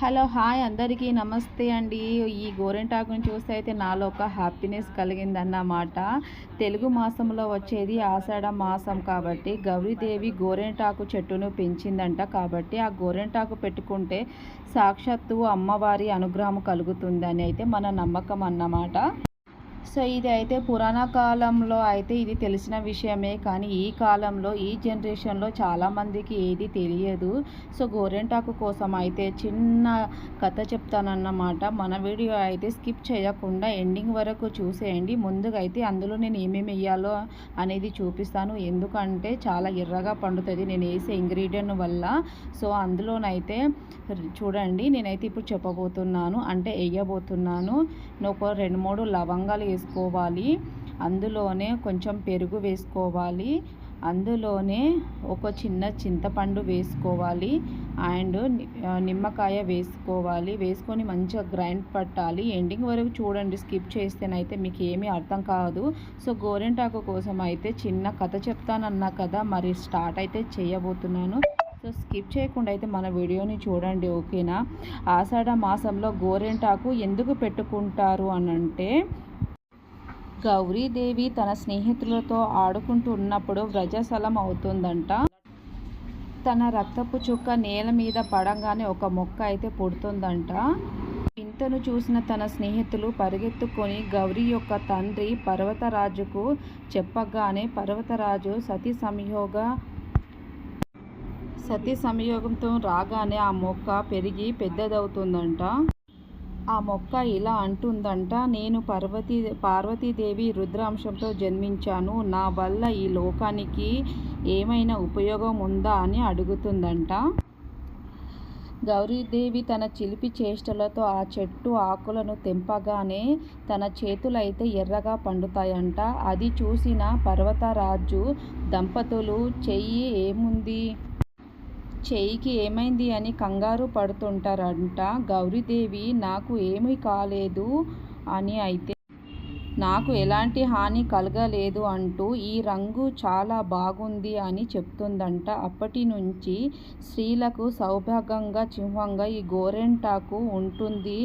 Hello hi అందరికీ. నమస్తే అండి. ఈ గోరెంటాకుని చూస్తే అయితే నాలో ఒక హ్యాపీనెస్ కలిగిందన్నమాట. తెలుగు మాసంలో వచ్చేది ఆషాఢ మాసం కాబట్టి గౌరీదేవి గోరెంటాకు చెట్టును పెంచిందంట. కాబట్టి ఆ గోరెంటాకు పెట్టుకుంటే సాక్షాత్తు అమ్మవారి అనుగ్రహం కలుగుతుందని అయితే మన నమ్మకం అన్నమాట. సో ఇది అయితే పురాణ కాలంలో అయితే ఇది తెలిసిన విషయమే. కానీ ఈ కాలంలో ఈ జనరేషన్లో చాలామందికి ఏది తెలియదు. సో గోరెంటాకు కోసం అయితే చిన్న కథ చెప్తానన్నమాట. మన వీడియో అయితే స్కిప్ చేయకుండా ఎండింగ్ వరకు చూసేయండి. ముందుగా అయితే అందులో నేను ఏమేమి వేయాలో అనేది చూపిస్తాను. ఎందుకంటే చాలా ఎర్రగా పండుతుంది. నేను వేసే ఇంగ్రీడియంట్ వల్ల. సో అందులోనైతే చూడండి. నేనైతే ఇప్పుడు చెప్పబోతున్నాను. అంటే వేయబోతున్నాను. ఒక రెండు మూడు లవంగాలు వేసుకోవాలి. అందులోనే కొంచెం పెరుగు వేసుకోవాలి. అందులోనే ఒక చిన్న చింతపండు వేసుకోవాలి. అండ్ నిమ్మకాయ వేసుకోవాలి. వేసుకొని మంచిగా గ్రైండ్ పట్టాలి. ఎండింగ్ వరకు చూడండి స్కిప్ చేస్తేనైతే మీకు ఏమీ అర్థం కాదు. సో గోరెంటాకు కోసం అయితే చిన్న కథ చెప్తానన్నా కదా మరి స్టార్ట్ అయితే చేయబోతున్నాను. సో స్కిప్ చేయకుండా అయితే మన వీడియోని చూడండి ఓకేనా? ఆషాఢ మాసంలో గోరెంటాకు ఎందుకు పెట్టుకుంటారు అనంటే గౌరీదేవి తన స్నేహితులతో ఆడుకుంటూ ఉన్నప్పుడు వ్రజసలం అవుతుందంట. తన రక్తపు చుక్క నేల మీద పడంగానే ఒక మొక్క అయితే పుడుతుందంట. వింతను చూసిన తన స్నేహితులు పరిగెత్తుకొని గౌరీ యొక్క తండ్రి పర్వతరాజుకు చెప్పగానే పర్వతరాజు సతీ సంయోగ సతీ సంయోగంతో రాగానే ఆ మొక్క పెరిగి పెద్దదవుతుందంట. ఆ మొక్క ఇలా అంటుందంట నేను పార్వతీ పార్వతీదేవి రుద్రాంశంతో జన్మించాను. నా వల్ల ఈ లోకానికి ఏమైనా ఉపయోగం ఉందా? అని అడుగుతుందంట. గౌరీదేవి తన చిలిపి చేష్టలతో ఆ చెట్టు ఆకులను తెంపగానే తన చేతులైతే ఎర్రగా పండుతాయంట. అది చూసిన పర్వతరాజు దంపతులు చెయ్యి ఏముంది? చెయ్యికి ఏమైంది అని కంగారు పడుతుంటారంట. గౌరీదేవి నాకు ఏమీ కాలేదు అని అయితే నాకు ఎలాంటి హాని కలగలేదు అంటూ ఈ రంగు చాలా బాగుంది అని చెప్తుందంట. అప్పటి నుంచి స్త్రీలకు సౌభాగ్యంగా చింహంగా ఈ గోరెంటాకు ఉంటుంది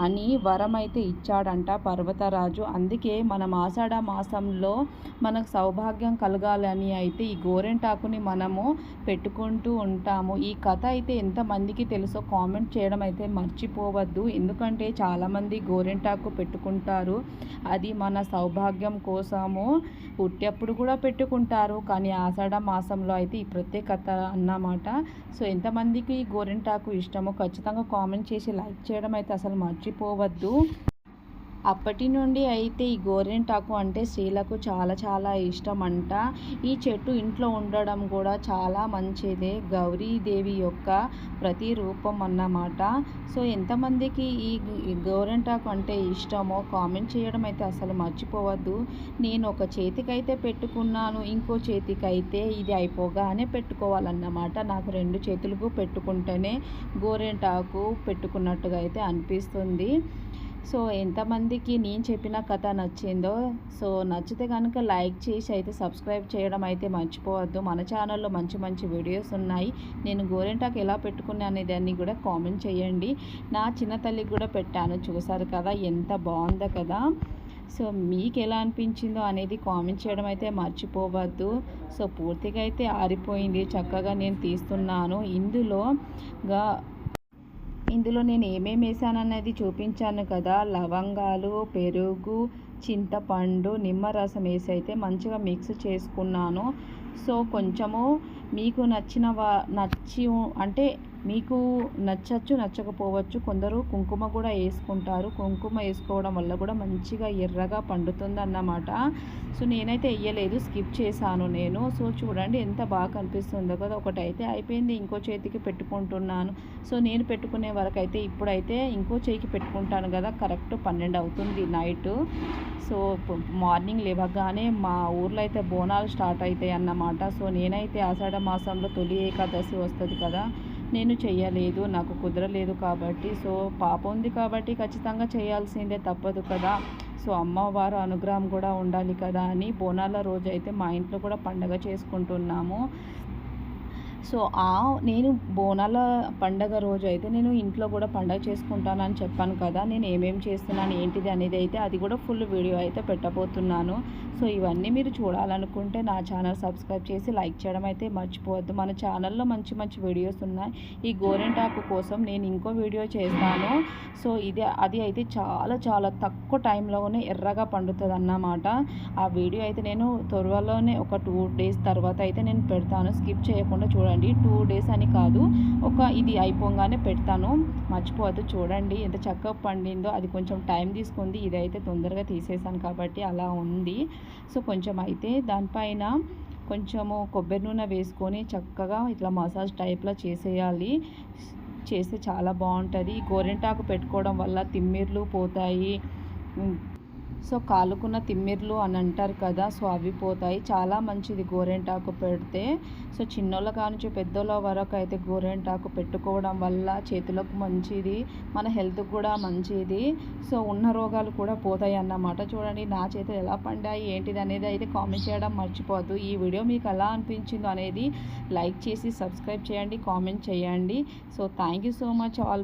అని వరమైతే ఇచ్చాడంట పర్వతరాజు. అందుకే మనం ఆషాఢ మాసంలో మనకు సౌభాగ్యం కలగాలని అయితే ఈ గోరెంటాకుని మనము పెట్టుకుంటూ ఉంటాము. ఈ కథ అయితే ఎంతమందికి తెలుసో కామెంట్ చేయడం అయితే మర్చిపోవద్దు. ఎందుకంటే చాలామంది గోరెంటాకు పెట్టుకుంటారు. అది మన సౌభాగ్యం కోసము పుట్టేప్పుడు కూడా పెట్టుకుంటారు. కానీ ఆషాఢ మాసంలో అయితే ఈ ప్రత్యేకత అన్నమాట. సో ఎంతమందికి ఈ గోరింటాకు ఇష్టమో ఖచ్చితంగా కామెంట్ చేసి లైక్ చేయడం అయితే అసలు మర్చి మర్చిపోవద్దు. అప్పటి నుండి అయితే ఈ గోరింటాకు అంటే స్త్రీలకు చాలా చాలా ఇష్టం అంట ఈ చెట్టు ఇంట్లో ఉండడం కూడా చాలా మంచిదే. గౌరీదేవి యొక్క ప్రతి రూపం అన్నమాట. సో ఎంతమందికి ఈ గోరింటాకు అంటే ఇష్టమో కామెంట్ చేయడం అయితే అసలు మర్చిపోవద్దు. నేను ఒక చేతికైతే పెట్టుకున్నాను ఇంకో చేతికైతే ఇది అయిపోగానే పెట్టుకోవాలన్నమాట. నాకు రెండు చేతులకు పెట్టుకుంటేనే గోరింటాకు పెట్టుకున్నట్టుగా అయితే అనిపిస్తుంది. సో ఎంతమందికి నేను చెప్పిన కథ నచ్చిందో సో నచ్చితే కనుక లైక్ చేసి అయితే సబ్స్క్రైబ్ చేయడం అయితే మర్చిపోవద్దు. మన ఛానల్లో మంచి మంచి వీడియోస్ ఉన్నాయి. నేను గోరెంటాకు ఎలా పెట్టుకున్నా అనేది దాన్ని కూడా కామెంట్ చేయండి. నా చిన్న తల్లికి కూడా పెట్టాను. చూసారు కదా ఎంత బాగుందో కదా. సో మీకు ఎలా అనిపించిందో అనేది కామెంట్ చేయడం అయితే మర్చిపోవద్దు. సో పూర్తిగా అయితే ఆరిపోయింది. చక్కగా నేను తీస్తున్నాను. ఇందులోగా ఇందులో నేను ఏమేమి వేసానన్నది చూపించాను కదా. లవంగాలు పెరుగు చింతపండు నిమ్మరసం వేసి అయితే మంచిగా మిక్స్ చేసుకున్నాను. సో కొంచెము మీకు నచ్చిన వా నచ్చి అంటే మీకు నచ్చచ్చు నచ్చకపోవచ్చు కొందరు కుంకుమ కూడా వేసుకుంటారు. కుంకుమ వేసుకోవడం వల్ల కూడా మంచిగా ఎర్రగా పండుతుంది అన్నమాట సో నేనైతే వేయలేదు స్కిప్ చేశాను నేను. సో చూడండి ఎంత బాగా కనిపిస్తుందో కదా ఒకటైతే అయిపోయింది ఇంకో చేతికి పెట్టుకుంటున్నాను. సో నేను పెట్టుకునే వరకు అయితే ఇప్పుడైతే ఇంకో చేయికి పెట్టుకుంటాను కదా కరెక్ట్ పన్నెండు అవుతుంది నైట్. సో మార్నింగ్ లేవగానే మా ఊర్లో అయితే బోనాలు స్టార్ట్ అవుతాయి అన్నమాట. సో నేనైతే ఆషాఢ మాసంలో తొలి ఏకాదశి వస్తుంది కదా నేను చేయలేదు నాకు కుదరలేదు కాబట్టి. సో పాప ఉంది కాబట్టి ఖచ్చితంగా చేయాల్సిందే తప్పదు కదా. సో అమ్మవారు అనుగ్రహం కూడా ఉండాలి కదా అని బోనాల రోజు అయితే మా ఇంట్లో కూడా పండగ చేసుకుంటున్నాము. సో ఆ నేను బోనాల పండగ రోజు అయితే నేను ఇంట్లో కూడా పండగ చేసుకుంటానని చెప్పాను కదా నేను ఏమేమి చేస్తున్నాను ఏంటిది అనేది అయితే అది కూడా ఫుల్ వీడియో అయితే పెట్టబోతున్నాను. సో ఇవన్నీ మీరు చూడాలనుకుంటే నా ఛానల్ సబ్స్క్రైబ్ చేసి లైక్ చేయడం అయితే మర్చిపోవద్దు. మన ఛానల్లో మంచి మంచి వీడియోస్ ఉన్నాయి. ఈ గోరెంటాకు కోసం నేను ఇంకో వీడియో చేస్తాను. సో ఇది అది అయితే చాలా చాలా తక్కువ టైంలోనే ఎర్రగా పండుతుంది అన్నమాట ఆ వీడియో అయితే నేను త్వరలోనే ఒక టూ డేస్ తర్వాత అయితే నేను పెడతాను. స్కిప్ చేయకుండా చూడండి. టూ డేస్ అని కాదు. ఒక ఇది అయిపోగానే పెడతాను. మర్చిపోవద్దు. చూడండి ఎంత చక్కగా పండిందో. అది కొంచెం టైం తీసుకుంది. ఇదైతే తొందరగా తీసేసాను కాబట్టి అలా ఉంది. సో కొంచెం అయితే దానిపైన కొంచెము కొబ్బరి నూనె వేసుకొని చక్కగా ఇట్లా మసాజ్ టైప్లో చేసేయాలి. చేస్తే చాలా బాగుంటుంది. గోరెంటాకు పెట్టుకోవడం వల్ల తిమ్మిర్లు పోతాయి. సో కాలుకున్న తిమ్మిర్లు అని అంటారు కదా సో అవి పోతాయి. చాలా మంచిది గోరెంటాకు పెడితే. సో చిన్నోళ్ళ కానుంచి పెద్దోళ్ళ వరకు అయితే గోరెంటాకు పెట్టుకోవడం వల్ల చేతులకు మంచిది మన హెల్త్ కూడా మంచిది. సో ఉన్న రోగాలు కూడా పోతాయి అన్నమాట. చూడండి నా చేతులు ఎలా పండాయి ఏంటిది అనేది అయితే కామెంట్ చేయడం మర్చిపోవద్దు. ఈ వీడియో మీకు ఎలా అనిపించిందో అనేది లైక్ చేసి సబ్స్క్రైబ్ చేయండి కామెంట్ చేయండి. So thank you so much all.